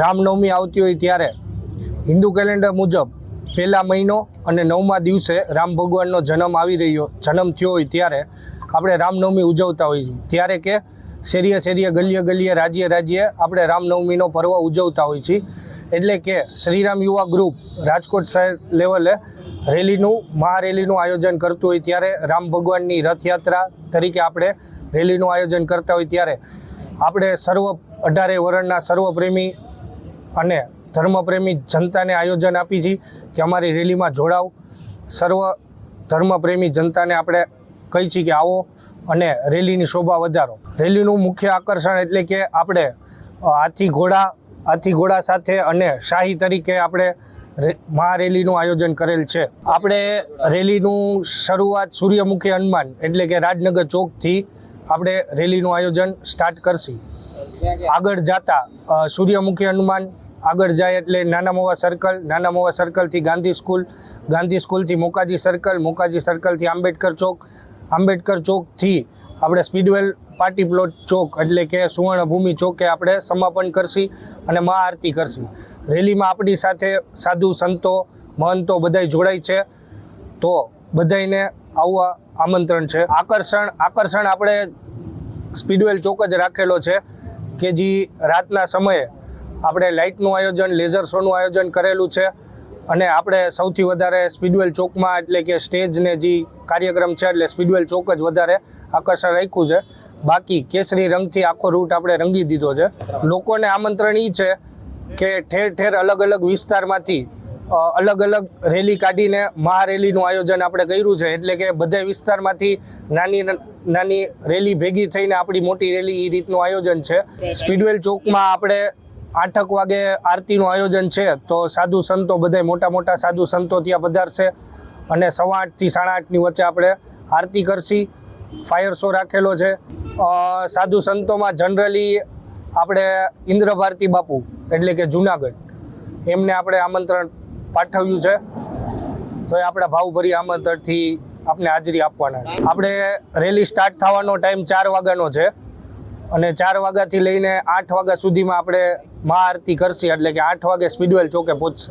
રામનવમી આવતી હોય ત્યારે હિન્દુ કેલેન્ડર મુજબ પહેલા મહિનો અને નવમા દિવસે રામ ભગવાનનો જન્મ આવી રહ્યો, જન્મ થયો હોય ત્યારે આપણે રામનવમી ઉજવતા હોઈએ છીએ. ત્યારે કે શેરીએ શેરીએ, ગલીએ ગલીએ, રાજ્ય રાજ્યે આપણે રામનવમીનો પર્વ ઉજવતા હોઈએ છીએ. એટલે કે શ્રીરામ યુવા ગ્રુપ રાજકોટ શહેર લેવલે રેલીનું, મહારેલીનું આયોજન કરતું હોય ત્યારે રામ ભગવાનની રથયાત્રા તરીકે આપણે રેલીનું આયોજન કરતા હોય ત્યારે આપણે સર્વ અઢારે વરણના સર્વપ્રેમી અને ધર્મપ્રેમી જનતાને આયોજન આપી છે કે અમારી રેલીમાં જોડાવ. સર્વ ધર્મપ્રેમી જનતાને આપણે કહી છીએ કે આવો અને રેલીની શોભા વધારો. રેલીનું મુખ્ય આકર્ષણ એટલે કે આપણે હાથી ઘોડા હાથી ઘોડા સાથે અને શાહી તરીકે આપણે મહારેલીનું આયોજન કરેલ છે. આપણે રેલીનું શરૂઆત સૂર્યમુખી હનુમાન એટલે કે રાજનગર ચોકથી આપણે રેલીનું આયોજન સ્ટાર્ટ કરશી. આગળ જતા સૂર્યમુખી હનુમાન, આગળ જાય એટલે નાના મોવા સર્કલ નાના મોવા સર્કલથી ગાંધી સ્કૂલ ગાંધી સ્કૂલથી મોકાજી સર્કલ મોકાજી સર્કલથી આંબેડકર ચોક, આંબેડકર ચોકથી આપણે સ્પીડવેલ પાર્ટી પ્લોટ ચોક એટલે કે સુવર્ણભૂમિ ચોકે આપણે સમાપન કરશી અને મહાઆરતી કરશી. રેલીમાં આપણી સાથે સાધુ સંતો, મહંતો બધાય જોડાય છે. તો બધાયને આવવા આમંત્રણ છે. આકર્ષણ આકર્ષણ આપણે સ્પીડવેલ ચોક જ રાખેલો છે કે જે રાતના સમયે આપણે લાઇટનું આયોજન, લેઝર શોનું આયોજન કરેલું છે અને આપણે સૌથી વધારે સ્પીડવેલ ચોકમાં એટલે કે સ્ટેજને જે કાર્યક્રમ છે એટલે સ્પીડવેલ ચોક જ વધારે આકર્ષણ રાખ્યું છે. બાકી કેસરી રંગથી આખો રૂટ આપણે રંગી દીધો છે. લોકોને આમંત્રણ એ છે કે ઠેર ઠેર અલગ અલગ વિસ્તારમાંથી અલગ અલગ રેલી કાઢીને મહારેલીનું આયોજન આપણે કર્યું છે. એટલે કે બધા વિસ્તારમાંથી નાની નાની રેલી ભેગી થઈને આપણી મોટી રેલી એ રીતનું આયોજન છે. સ્પીડવેલ ચોકમાં આપણે આઠક વાગે આરતીનું આયોજન છે. તો સાધુ સંતો બધા મોટા મોટા સાધુ સંતો ત્યાં પધારશે અને સવા આઠથી સાડા આઠની વચ્ચે આપણે આરતી કરશી. ફાયર શો રાખેલો છે. સાધુ સંતોમાં જનરલી આપણે ઇન્દ્ર ભારતી બાપુ એટલે કે જુનાગઢ. એમને આપણે આમંત્રણ પાઠવ્યું છે. તો એ આપણા ભાવભરી આમંત્રણથી આપણે હાજરી આપવાના આપણે રેલી સ્ટાર્ટ થવાનો ટાઈમ ચાર વાગ્યાનો છે અને ચાર વાગ્યાથી લઈને આઠ વાગ્યા સુધીમાં આપણે મહાઆરતી કરશે, એટલે કે આઠ વાગે સ્પીડવેલ ચોકે પહોંચશે.